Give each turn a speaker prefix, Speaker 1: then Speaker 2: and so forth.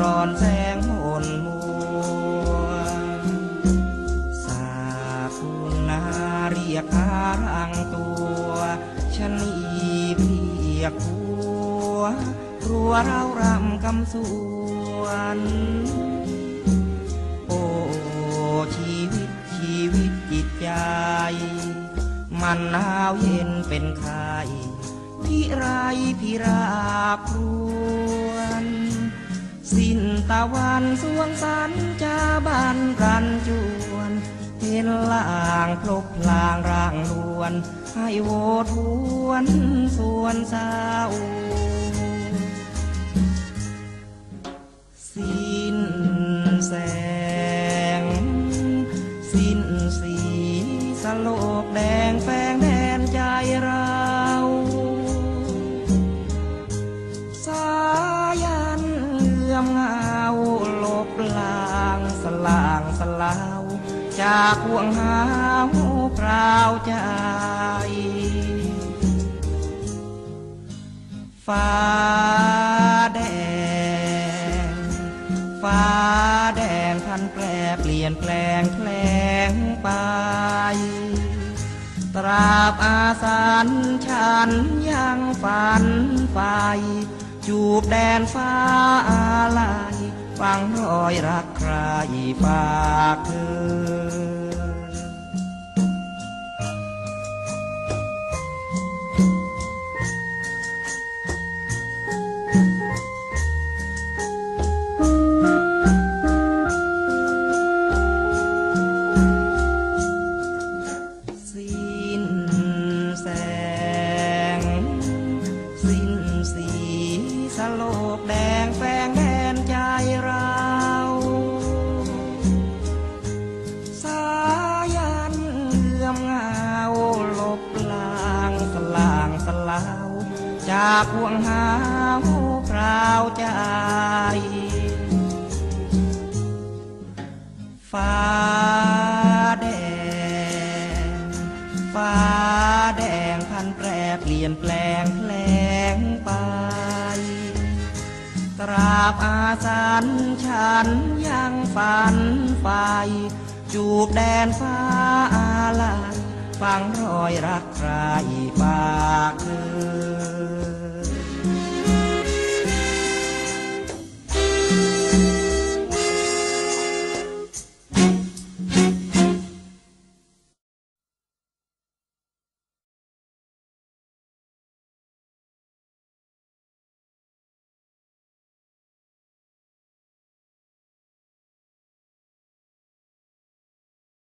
Speaker 1: รอนแสงหนมัวสาคุณนาเรียกอารังตัว ฉันอีเพียกหัวรัวเรารำคำสวนโอ้ชีวิตชีวิตจิตใจ มันหนาวเย็นเป็นไข้พิไรพิราครวนสิ้น วันสวงสันจะบานรันจวนเห็นลางพลบพลางร่างนวลให้โวทวนส่วนเศร้าสิ้นแสง สิ้นสีสโลกแดง จากห่วงหาวพราวใจ ฟ้าแดง ฟ้าแดงพันแปรเปลี่ยนแปลงแปลงไป ตราบอาสานฉันยังฝันไฟจูบแดนฟ้าอะไรฟังรอยรักใครฝากเธอ มเงาลบลางสลางสลาว จากห่วงหาวคราวใจฟ้าแดง ฟ้าแดงพันแปรเปลี่ยนแปลงแปลงไปตราบอาสันฉันยังฝันไฟ จูบแดนฟ้าอาลาฟังรอยรักใครฝากเธอ